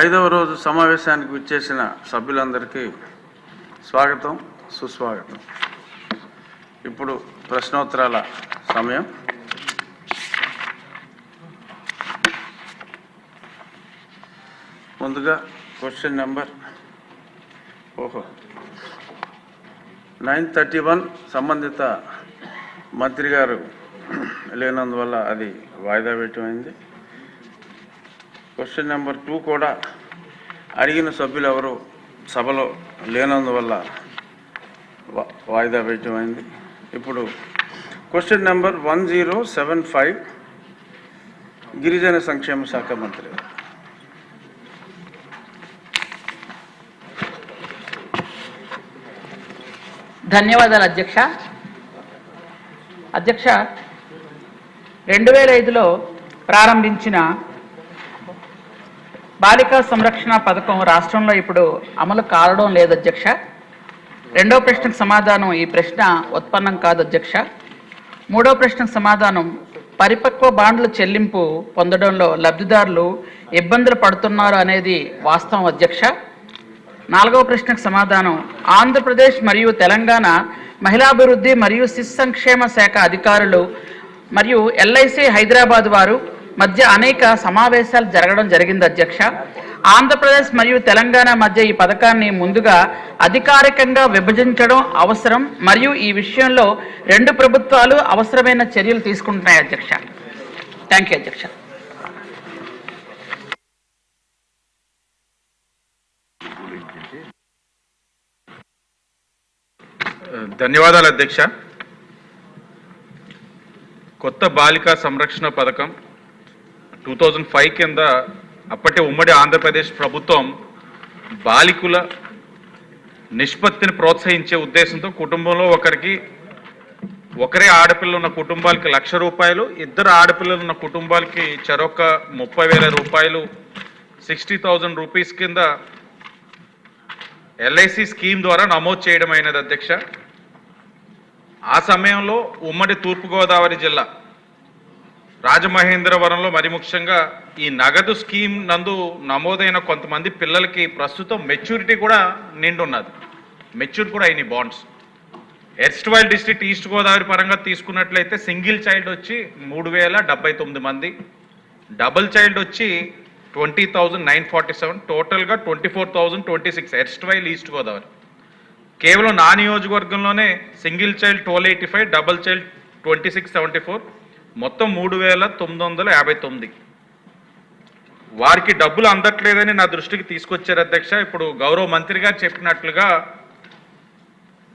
ఐదవ రోజు సమావేశానికి విచ్చేసిన సభ్యులందరికీ స్వాగతం సుస్వాగతం. ఇప్పుడు ప్రశ్నోత్తరాల సమయం. ముందుగా క్వశ్చన్ నెంబర్ ఓహో నైన్ థర్టీ వన్ సంబంధిత మంత్రి గారు లేనందువల్ల అది వాయిదా పెట్టమైంది క్వశ్చన్ నెంబర్ టూ కూడా అడిగిన సభ్యులు ఎవరు సభలో లేనందువల్ల వాయిదా వాయిదా అయింది. ఇప్పుడు question number one zero seven five గిరిజన సంక్షేమ శాఖ మంత్రి. ధన్యవాదాలు అధ్యక్ష. అధ్యక్ష రెండు వేల ఐదులో ప్రారంభించిన బాలికా సంరక్షణ పథకం రాష్ట్రంలో ఇప్పుడు అమలు కావడం లేదు అధ్యక్ష. రెండో ప్రశ్నకు సమాధానం ఈ ప్రశ్న ఉత్పన్నం కాదు అధ్యక్ష. మూడో ప్రశ్నకు సమాధానం పరిపక్వ బాండ్ల చెల్లింపు పొందడంలో లబ్ధిదారులు ఇబ్బందులు పడుతున్నారు అనేది వాస్తవం అధ్యక్ష. నాలుగవ ప్రశ్నకు సమాధానం ఆంధ్రప్రదేశ్ మరియు తెలంగాణ మహిళాభివృద్ధి మరియు శిశు సంక్షేమ శాఖ అధికారులు మరియు ఎల్ఐసి హైదరాబాద్ వారు మధ్య అనేక సమావేశాలు జరగడం జరిగింది అధ్యక్ష. ఆంధ్రప్రదేశ్ మరియు తెలంగాణ మధ్య ఈ పథకాన్ని ముందుగా అధికారికంగా విభజించడం అవసరం మరియు ఈ విషయంలో రెండు ప్రభుత్వాలు అవసరమైన చర్యలు తీసుకుంటున్నాయి అధ్యక్ష. థ్యాంక్ యూ అధ్యక్ష. ధన్యవాదాలు అధ్యక్ష. కొత్త బాలికా సంరక్షణ పథకం టూ థౌజండ్ ఫైవ్ కింద అప్పటి ఉమ్మడి ఆంధ్రప్రదేశ్ ప్రభుత్వం బాలికుల నిష్పత్తిని ప్రోత్సహించే ఉద్దేశంతో కుటుంబంలో ఒకరికి ఒకరే ఆడపిల్లలు ఉన్న కుటుంబాలకి లక్ష రూపాయలు ఇద్దరు ఆడపిల్లలు ఉన్న కుటుంబాలకి చెరొక ముప్పై వేల రూపాయలు సిక్స్టీ థౌజండ్ రూపీస్ కింద ఎల్ఐసి స్కీమ్ ద్వారా నమోదు చేయడం అయినది అధ్యక్ష. ఆ సమయంలో ఉమ్మడి తూర్పుగోదావరి జిల్లా రాజమహేంద్రవరంలో మరి ముఖ్యంగా ఈ నగదు స్కీమ్ నందు నమోదైన కొంతమంది పిల్లలకి ప్రస్తుతం మెచ్యూరిటీ కూడా నిండున్నది. మెచ్యూర్ కూడా అయినాయి bonds. Erstwhile district east Godavari పరంగా తీసుకున్నట్లయితే సింగిల్ చైల్డ్ వచ్చి మూడు వేల డెబ్బై తొమ్మిది మంది. డబుల్ చైల్డ్ వచ్చి twenty thousand nine forty seven. టోటల్గా twenty four thousand twenty six. Erstwhile east Godavari కేవలం నా నియోజకవర్గంలోనే single child twelve eighty five double child twenty six seventy four. మొత్తం మూడు వేల తొమ్మిది వందల యాభై తొమ్మిది వారికి డబ్బులు అందట్లేదని నా దృష్టికి తీసుకొచ్చారు అధ్యక్ష. ఇప్పుడు గౌరవ మంత్రి గారు చెప్పినట్లుగా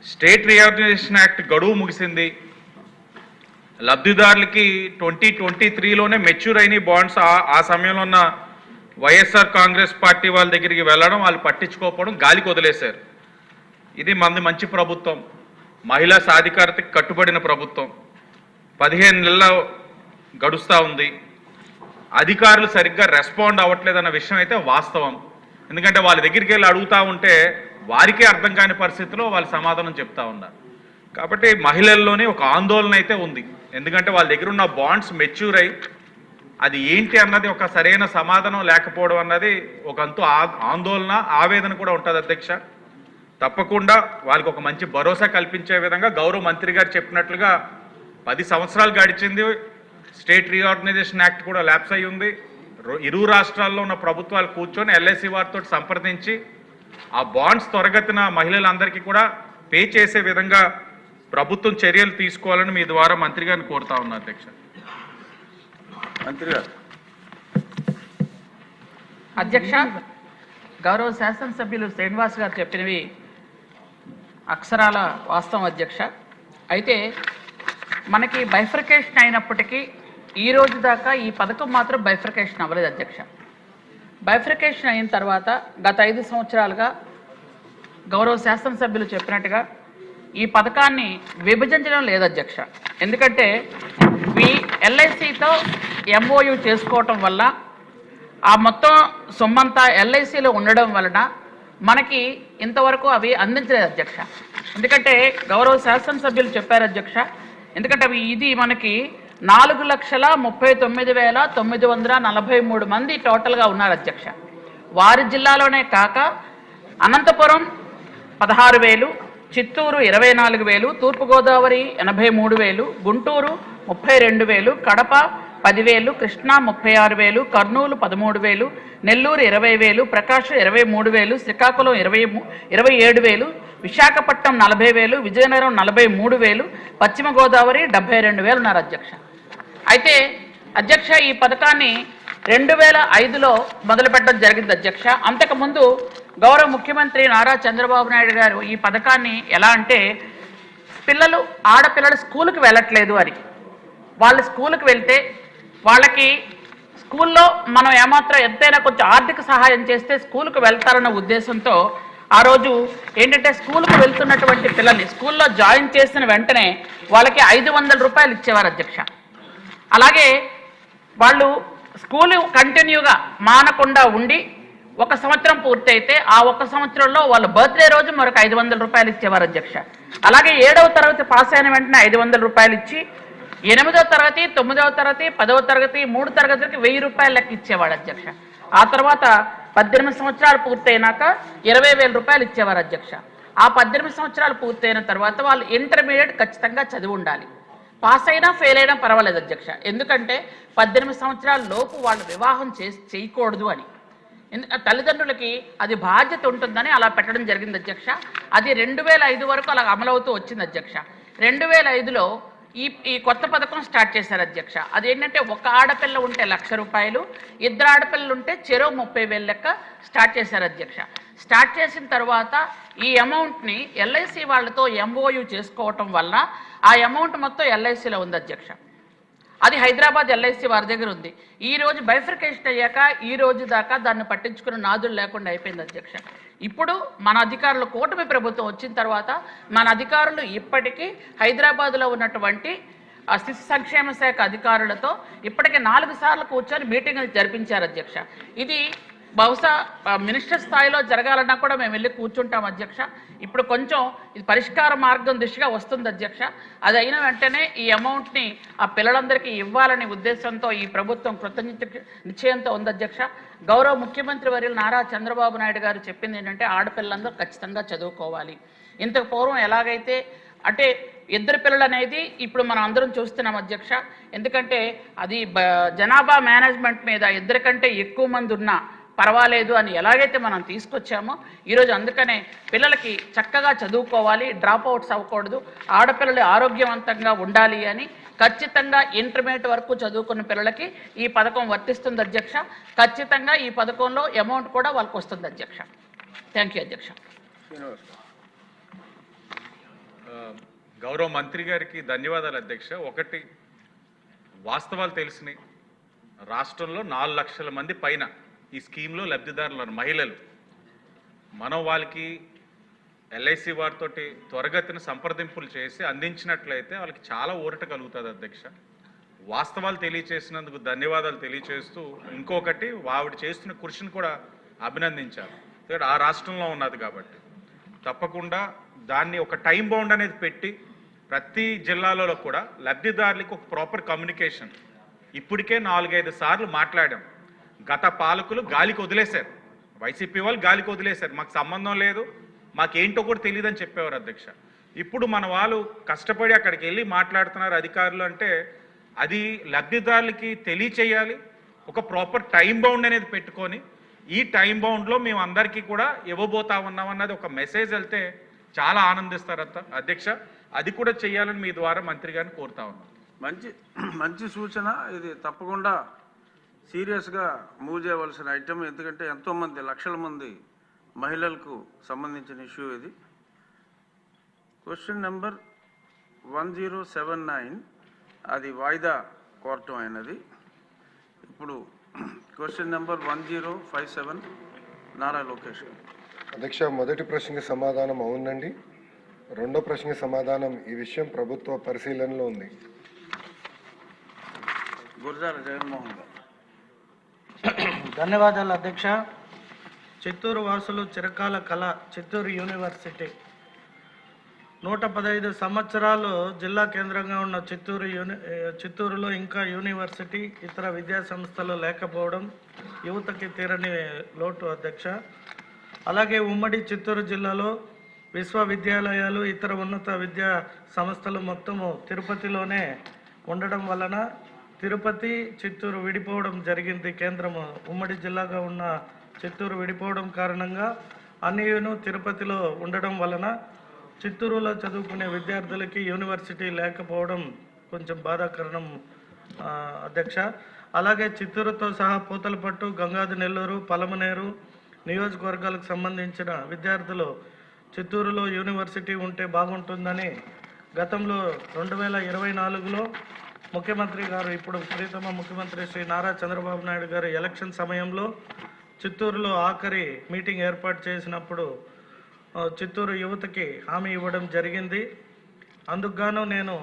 స్టేట్ రియార్గనైజేషన్ యాక్ట్ గడువు ముగిసింది. లబ్ధిదారులకి ట్వంటీ ట్వంటీ త్రీలోనే మెచ్యూర్ అయిన బాండ్స్ ఆ- ఆ సమయంలో ఉన్న వైఎస్ఆర్ కాంగ్రెస్ పార్టీ వాళ్ళ దగ్గరికి వెళ్ళడం వాళ్ళు పట్టించుకోకపోవడం గాలికి వదిలేశారు. ఇది మంది మంచి ప్రభుత్వం. మహిళా సాధికారతకి కట్టుబడిన ప్రభుత్వం. పదిహేను నెలల గడుస్తూ ఉంది. అధికారులు సరిగ్గా రెస్పాండ్ అవ్వట్లేదన్న విషయం అయితే వాస్తవం. ఎందుకంటే వాళ్ళ దగ్గరికి వెళ్ళి అడుగుతా ఉంటే వారికే అర్థం కాని పరిస్థితిలో వాళ్ళు సమాధానం చెప్తా ఉన్నారు. కాబట్టి మహిళల్లోనే ఒక ఆందోళన అయితే ఉంది. ఎందుకంటే వాళ్ళ దగ్గర ఉన్న బాండ్స్ మెచ్యూర్ అయి అది ఏంటి అన్నది ఒక సరైన సమాధానం లేకపోవడం అన్నది ఒకంతు ఆ- ఆందోళన ఆవేదన కూడా ఉంటుంది అధ్యక్ష. తప్పకుండా వాళ్ళకి ఒక మంచి భరోసా కల్పించే విధంగా గౌరవ మంత్రి గారు చెప్పినట్లుగా పది సంవత్సరాలు గడిచింది. స్టేట్ రీఆర్గనైజేషన్ యాక్ట్ కూడా ల్యాప్స్ అయి ఉంది. ఇరు రాష్ట్రాల్లో ఉన్న ప్రభుత్వాలు కూర్చొని ఎల్ఐసి వారితో సంప్రదించి ఆ బాండ్స్ త్వరగతిన మహిళలందరికీ కూడా పే చేసే విధంగా ప్రభుత్వం చర్యలు తీసుకోవాలని మీ ద్వారా మంత్రి గారిని కోరుతా ఉన్నా అధ్యక్ష. మంత్రి గారు. అధ్యక్ష గౌరవ శాసనసభ్యులు శ్రీనివాస్ గారు చెప్పినవి అక్షరాల వాస్తవం అధ్యక్ష. అయితే మనకి బైఫర్కేషన్ అయినప్పటికీ ఈ రోజు దాకా ఈ పథకం మాత్రం బైఫర్కేషన్ అవ్వలేదు అధ్యక్ష. బైఫర్కేషన్ అయిన తర్వాత గత ఐదు సంవత్సరాలుగా గౌరవ శాసనసభ్యులు చెప్పినట్టుగా ఈ పథకాన్ని విభజించడం లేదు అధ్యక్ష. ఎందుకంటే ఈ ఎల్ఐసితో ఎంఓయు చేసుకోవటం వల్ల ఆ మొత్తం సొమ్మంతా ఎల్ఐసిలో ఉండడం వలన మనకి ఇంతవరకు అవి అందించలేదు అధ్యక్ష. ఎందుకంటే గౌరవ శాసనసభ్యులు చెప్పారు అధ్యక్ష ఎందుకంటే అవి ఇది మనకి నాలుగు లక్షల ముప్పై తొమ్మిది వేల తొమ్మిది వందల నలభై మూడు మంది టోటల్గా ఉన్నారు అధ్యక్ష. వారి జిల్లాలోనే కాక అనంతపురం పదహారు వేలు చిత్తూరు ఇరవై నాలుగు వేలు తూర్పుగోదావరి ఎనభై మూడు వేలు గుంటూరు ముప్పై రెండు వేలు కడప పదివేలు కృష్ణా ముప్పై ఆరు వేలు కర్నూలు పదమూడు వేలు నెల్లూరు ఇరవై వేలు ప్రకాశం ఇరవై మూడు వేలు శ్రీకాకుళం ఇరవై ఇరవై ఏడు వేలు విశాఖపట్నం నలభై వేలు విజయనగరం నలభై మూడు వేలు పశ్చిమ గోదావరి డెబ్బై రెండు వేలు ఉన్నారు అధ్యక్ష. అయితే అధ్యక్ష ఈ పథకాన్ని రెండు వేల ఐదులో మొదలుపెట్టడం జరిగింది అధ్యక్ష. అంతకుముందు గౌరవ ముఖ్యమంత్రి నారా చంద్రబాబు నాయుడు గారు ఈ పథకాన్ని ఎలా అంటే పిల్లలు ఆడపిల్లలు స్కూల్కి వెళ్ళట్లేదు అని. వాళ్ళు స్కూల్కి వెళ్తే వాళ్ళకి స్కూల్లో మనం ఏమాత్రం ఎంతైనా కొంచెం ఆర్థిక సహాయం చేస్తే స్కూల్కి వెళ్తారన్న ఉద్దేశంతో ఆ రోజు ఏంటంటే స్కూల్కి వెళ్తున్నటువంటి పిల్లల్ని స్కూల్లో జాయిన్ చేసిన వెంటనే వాళ్ళకి ఐదు వందల రూపాయలు ఇచ్చేవారు అధ్యక్ష. అలాగే వాళ్ళు స్కూల్ కంటిన్యూగా మానకుండా ఉండి ఒక సంవత్సరం పూర్తయితే ఆ ఒక సంవత్సరంలో వాళ్ళ బర్త్డే రోజు మరొక ఐదు వందల రూపాయలు ఇచ్చేవారు అధ్యక్ష. అలాగే ఏడవ తరగతి పాస్ అయిన వెంటనే ఐదు వందల రూపాయలు ఇచ్చి ఎనిమిదవ తరగతి తొమ్మిదవ తరగతి పదవ తరగతి మూడు తరగతులకి వెయ్యి రూపాయలు లెక్క ఇచ్చేవాడు అధ్యక్ష. ఆ తర్వాత పద్దెనిమిది సంవత్సరాలు పూర్తయినాక ఇరవై వేల రూపాయలు ఇచ్చేవారు అధ్యక్ష. ఆ పద్దెనిమిది సంవత్సరాలు పూర్తయిన తర్వాత వాళ్ళు ఇంటర్మీడియట్ ఖచ్చితంగా చదివి ఉండాలి. పాస్ అయినా ఫెయిల్ అయినా పర్వాలేదు అధ్యక్ష. ఎందుకంటే పద్దెనిమిది సంవత్సరాల లోపు వాళ్ళు వివాహం చేసి చేయకూడదు అని. తల్లిదండ్రులకి అది బాధ్యత ఉంటుందని అలా పెట్టడం జరిగింది అధ్యక్ష. అది రెండు వేల ఐదు వరకు అలా అమలవుతూ వచ్చింది అధ్యక్ష. రెండు వేల ఐదులో ఈ ఈ కొత్త పథకం స్టార్ట్ చేశారు అధ్యక్ష. అదేంటంటే ఒక ఆడపిల్ల ఉంటే లక్ష రూపాయలు ఇద్దరు ఆడపిల్లలు ఉంటే చెరో ముప్పై వేలు లెక్క స్టార్ట్ చేశారు అధ్యక్ష. స్టార్ట్ చేసిన తర్వాత ఈ అమౌంట్ని ఎల్ఐసి వాళ్ళతో ఎంఓయూ చేసుకోవటం వల్ల ఆ అమౌంట్ మొత్తం ఎల్ఐసిలో ఉంది అధ్యక్ష. అది హైదరాబాద్ ఎల్ఐసి వారి దగ్గర ఉంది. ఈ రోజు బైఫర్కేషన్ అయ్యాక ఈ రోజు దాకా దాన్ని పట్టించుకున్న నాదులు లేకుండా అయిపోయింది అధ్యక్ష. ఇప్పుడు మన అధికారులు కూటమి ప్రభుత్వం వచ్చిన తర్వాత మన అధికారులు ఇప్పటికీ హైదరాబాద్లో ఉన్నటువంటి శిశు సంక్షేమ శాఖ అధికారులతో ఇప్పటికే నాలుగు సార్లు కూర్చొని మీటింగులు జరిపించారు అధ్యక్ష. ఇది బహుశా మినిస్టర్ స్థాయిలో జరగాలన్నా కూడా మేము వెళ్ళి కూర్చుంటాం అధ్యక్ష. ఇప్పుడు కొంచెం ఇది పరిష్కార మార్గం దిశగా వస్తుంది అధ్యక్ష. అది అయిన వెంటనే ఈ అమౌంట్ని ఆ పిల్లలందరికీ ఇవ్వాలనే ఉద్దేశంతో ఈ ప్రభుత్వం కృతజ్ఞత నిశ్చయంతో ఉంది అధ్యక్ష. గౌరవ ముఖ్యమంత్రి వర్యులు నారా చంద్రబాబు నాయుడు గారు చెప్పింది ఏంటంటే ఆడపిల్లలందరూ ఖచ్చితంగా చదువుకోవాలి. ఇంతకు పూర్వం ఎలాగైతే అంటే ఇద్దరు పిల్లలు అనేది ఇప్పుడు మనం అందరం చూస్తున్నాం అధ్యక్ష. ఎందుకంటే అది బ- జనాభా మేనేజ్మెంట్ మీద ఇద్దరికంటే ఎక్కువ మంది ఉన్నా పర్వాలేదు అని ఎలాగైతే మనం తీసుకొచ్చామో ఈరోజు అందుకనే పిల్లలకి చక్కగా చదువుకోవాలి డ్రాప్ అవుట్స్ అవ్వకూడదు ఆడపిల్లలు ఆరోగ్యవంతంగా ఉండాలి అని ఖచ్చితంగా ఇంటర్మీడియట్ వరకు చదువుకున్న పిల్లలకి ఈ పథకం వర్తిస్తుంది అధ్యక్ష. ఖచ్చితంగా ఈ పథకంలో అమౌంట్ కూడా వాళ్ళకి వస్తుంది అధ్యక్ష. థ్యాంక్ యూ అధ్యక్ష. గౌరవ మంత్రి గారికి ధన్యవాదాలు అధ్యక్ష. ఒకటి వాస్తవాలు తెలిసినాయి. రాష్ట్రంలో నాలుగు లక్షల మంది పైన ఈ స్కీమ్లో లబ్ధిదారులు ఉన్నారు, మహిళలు. మనం వాళ్ళకి ఎల్ఐసి వారితోటి త్వరగతిన సంప్రదింపులు చేసి అందించినట్లయితే వాళ్ళకి చాలా ఊరట కలుగుతుంది అధ్యక్ష. వాస్తవాలు తెలియచేసినందుకు ధన్యవాదాలు తెలియచేస్తూ ఇంకొకటి ఆవిడ చేస్తున్న కృషిని కూడా అభినందించారు ఆ రాష్ట్రంలో ఉన్నది కాబట్టి. తప్పకుండా దాన్ని ఒక టైం బౌండ్ అనేది పెట్టి ప్రతి జిల్లాలలో కూడా లబ్ధిదారులకు ఒక ప్రాపర్ కమ్యూనికేషన్. ఇప్పటికే నాలుగైదు సార్లు మాట్లాడాం. గత పాలకులు గాలికి వదిలేశారు. వైసీపీ వాళ్ళు గాలికి వదిలేశారు. మాకు సంబంధం లేదు. మాకేంటో కూడా తెలియదని చెప్పేవారు అధ్యక్ష. ఇప్పుడు మన వాళ్ళు కష్టపడి అక్కడికి వెళ్ళి మాట్లాడుతున్నారు అధికారులు అంటే అది లబ్ధిదారులకి తెలియచేయాలి. ఒక ప్రాపర్ టైం బౌండ్ అనేది పెట్టుకొని ఈ టైం బౌండ్లో మేము అందరికీ కూడా ఇవ్వబోతా ఉన్నాం అన్నది ఒక మెసేజ్ వెళ్తే చాలా ఆనందిస్తారంత అధ్యక్ష అది కూడా చేయాలని మీ ద్వారా మంత్రి గారిని కోరుతా ఉన్నాం. మంచి మంచి సూచన. ఇది తప్పకుండా సీరియస్గా మూవ్ చేయవలసిన ఐటమ్ ఎందుకంటే ఎంతోమంది లక్షల మంది మహిళలకు సంబంధించిన ఇష్యూ ఇది. Question number one zero seven nine. అది వాయిదా కోరటం అయినది. ఇప్పుడు question number one zero five seven Nara Lokesh అధ్యక్ష మొదటి ప్రశ్నకి సమాధానం అవునండి. రెండో ప్రశ్నకి సమాధానం ఈ విషయం ప్రభుత్వ పరిశీలనలో ఉంది. గురజాల జగన్మోహన్ గారు. ధన్యవాదాలు అధ్యక్ష. చిత్తూరు వాసులు చిరకాల కళ చిత్తూరు యూనివర్సిటీ. నూట పదహైదు సంవత్సరాలు జిల్లా కేంద్రంగా ఉన్న చిత్తూరు యూని చిత్తూరులో ఇంకా యూనివర్సిటీ ఇతర విద్యా సంస్థలు లేకపోవడం యువతకి తీరని లోటు అధ్యక్ష. అలాగే ఉమ్మడి చిత్తూరు జిల్లాలో విశ్వవిద్యాలయాలు ఇతర ఉన్నత విద్యా సంస్థలు మొత్తము తిరుపతిలోనే ఉండడం వలన తిరుపతి చిత్తూరు విడిపోవడం జరిగింది. కేంద్రము ఉమ్మడి జిల్లాగా ఉన్న చిత్తూరు విడిపోవడం కారణంగా అన్నీయును తిరుపతిలో ఉండడం వలన చిత్తూరులో చదువుకునే విద్యార్థులకి యూనివర్సిటీ లేకపోవడం కొంచెం బాధాకరణం అధ్యక్ష. అలాగే చిత్తూరుతో సహా పూతలపట్టు గంగాది నెల్లూరు పలమనేరు నియోజకవర్గాలకు సంబంధించిన విద్యార్థులు చిత్తూరులో యూనివర్సిటీ ఉంటే బాగుంటుందని గతంలో రెండు వేల ఇరవై నాలుగులో ముఖ్యమంత్రి గారు ఇప్పుడు ప్రీతమ ముఖ్యమంత్రి శ్రీ నారా చంద్రబాబు నాయుడు గారు ఎలక్షన్ సమయంలో చిత్తూరులో ఆఖరి మీటింగ్ ఏర్పాటు చేసినప్పుడు చిత్తూరు యువతకి హామీ ఇవ్వడం జరిగింది. అందుకుగాను నేను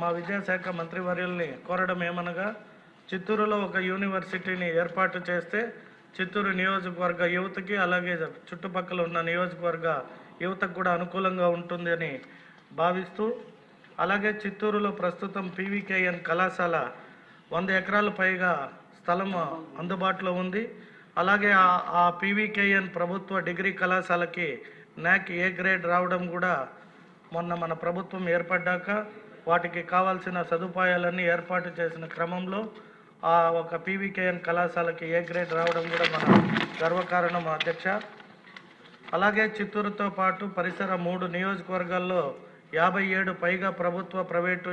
మా విద్యాశాఖ మంత్రివర్యుల్ని కోరడం ఏమనగా చిత్తూరులో ఒక యూనివర్సిటీని ఏర్పాటు చేస్తే చిత్తూరు నియోజకవర్గ యువతకి అలాగే చుట్టుపక్కల ఉన్న నియోజకవర్గ యువతకు కూడా అనుకూలంగా ఉంటుంది అని భావిస్తూ అలాగే చిత్తూరులో ప్రస్తుతం పీవీకేఎన్ కళాశాల వంద ఎకరాల పైగా స్థలం అందుబాటులో ఉంది. అలాగే ఆ- ఆ పీవీకేఎన్ ప్రభుత్వ డిగ్రీ కళాశాలకి నాక్ ఏ గ్రేడ్ రావడం కూడా మొన్న మన ప్రభుత్వం ఏర్పడ్డాక వాటికి కావాల్సిన సదుపాయాలన్నీ ఏర్పాటు చేసిన క్రమంలో ఆ ఒక పీవీకేఎన్ కళాశాలకి ఏ గ్రేడ్ రావడం కూడా మన గర్వకారణం అధ్యక్ష. అలాగే చిత్తూరుతో పాటు పరిసర మూడు నియోజకవర్గాల్లో యాభై ఏడు పైగా ప్రభుత్వ ప్రైవేటు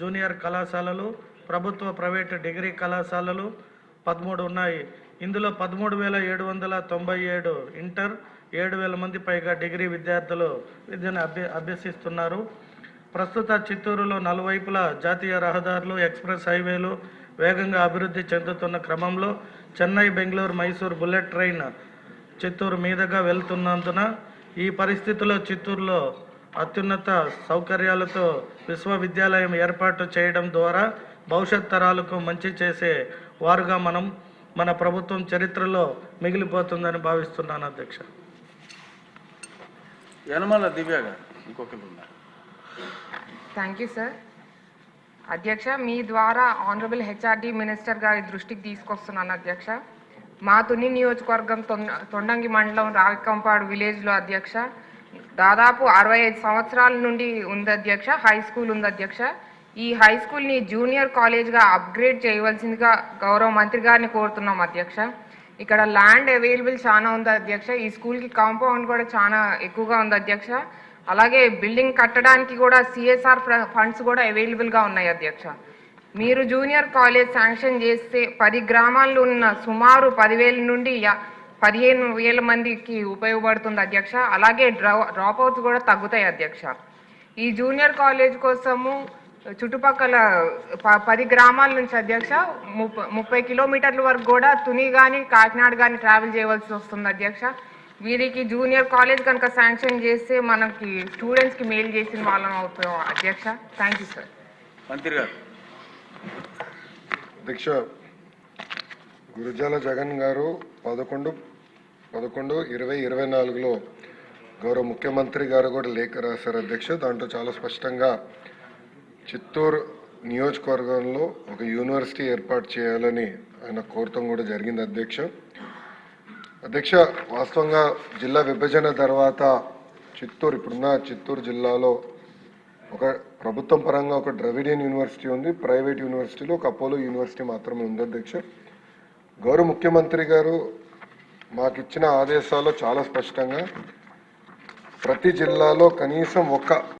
జూనియర్ కళాశాలలు ప్రభుత్వ ప్రైవేటు డిగ్రీ కళాశాలలు పదమూడు ఉన్నాయి. ఇందులో పదమూడు వేల ఏడు వందల తొంభై ఏడు ఇంటర్ ఏడు వేల మంది పైగా డిగ్రీ విద్యార్థులు విద్యను అభ్య అభ్యసిస్తున్నారు. ప్రస్తుత చిత్తూరులో నలువైపులా జాతీయ రహదారులు ఎక్స్ప్రెస్ హైవేలు వేగంగా అభివృద్ధి చెందుతున్న క్రమంలో చెన్నై బెంగళూరు మైసూర్ బుల్లెట్ ట్రైన్ చిత్తూరు మీదుగా వెళ్తున్నందున ఈ పరిస్థితిలో చిత్తూరులో అత్యున్నత సౌకర్యాలతో విశ్వవిద్యాలయం ఏర్పాటు చేయడం ద్వారా భవిష్యత్ తరాలకు మంచి చేసే వారుగా మనం మన ప్రభుత్వం చరిత్రలో మిగిలిపోతుందని భావిస్తున్నాను అధ్యక్ష. Yanamala Divya thank you sir అధ్యక్ష మీ ద్వారా ఆనరబుల్ హెచ్ఆర్డి మినిస్టర్ గారి దృష్టికి తీసుకొస్తున్నాను అధ్యక్ష. మా తుని నియోజకవర్గం తొండ- తొండంగి మండలం రావికంపాడు విలేజ్లో అధ్యక్ష. దాదాపు అరవై ఐదు సంవత్సరాల నుండి ఉంది అధ్యక్ష హై స్కూల్ ఉంది అధ్యక్ష. ఈ హై స్కూల్ని జూనియర్ కాలేజ్గా అప్గ్రేడ్ చేయవలసిందిగా గౌరవ మంత్రి గారిని కోరుతున్నాం అధ్యక్ష. ఇక్కడ ల్యాండ్ అవైలబుల్ చాలా ఉంది అధ్యక్ష. ఈ స్కూల్కి కాంపౌండ్ కూడా చాలా ఎక్కువగా ఉంది అధ్యక్ష. అలాగే బిల్డింగ్ కట్టడానికి కూడా సిఎస్ఆర్ ఫండ్స్ కూడా అవైలబుల్గా ఉన్నాయి అధ్యక్ష. మీరు జూనియర్ కాలేజ్ శాంక్షన్ చేస్తే పది గ్రామాల్లో ఉన్న సుమారు పదివేల నుండి యా- పదిహేను వేల మందికి ఉపయోగపడుతుంది అధ్యక్ష. అలాగే డ్రా డ్రాప్ అవుట్స్ కూడా తగ్గుతాయి అధ్యక్ష. ఈ జూనియర్ కాలేజ్ కోసము చుట్టుపక్కల ప- పది గ్రామాల నుంచి అధ్యక్ష ముప్ప ముప్పై కిలోమీటర్ల వరకు కూడా తుని కానీ కాకినాడ కానీ ట్రావెల్ చేయవలసి వస్తుంది అధ్యక్ష. వీరికి జూనియర్ కాలేజ్ కనుక శాంక్షన్ చేస్తే మనకి స్టూడెంట్స్కి మేలు చేసిన వాళ్ళం అవుతాం అధ్యక్ష. Thank you sir. మంత్రి గారు. అధ్యక్ష గురుజాల జగన్ గారు పదకొండు పదకొండు ఇరవై ఇరవై నాలుగులో గౌరవ ముఖ్యమంత్రి గారు కూడా లేఖ రాశారు అధ్యక్ష. దాంట్లో చాలా స్పష్టంగా చిత్తూరు నియోజకవర్గంలో ఒక యూనివర్సిటీ ఏర్పాటు చేయాలని ఆయన కోరటం కూడా జరిగింది అధ్యక్ష. అధ్యక్ష వాస్తవంగా జిల్లా విభజన తర్వాత చిత్తూరు ఇప్పుడున్న చిత్తూరు జిల్లాలో ఒక ప్రభుత్వం పరంగా ఒక ద్రవిడియన్ యూనివర్సిటీ ఉంది. ప్రైవేట్ యూనివర్సిటీలో ఒక అపోలో యూనివర్సిటీ మాత్రమే ఉంది అధ్యక్ష. గౌరవ ముఖ్యమంత్రి గారు మాకు ఇచ్చిన ఆదేశాల్లో చాలా స్పష్టంగా ప్రతి జిల్లాలో కనీసం ఒక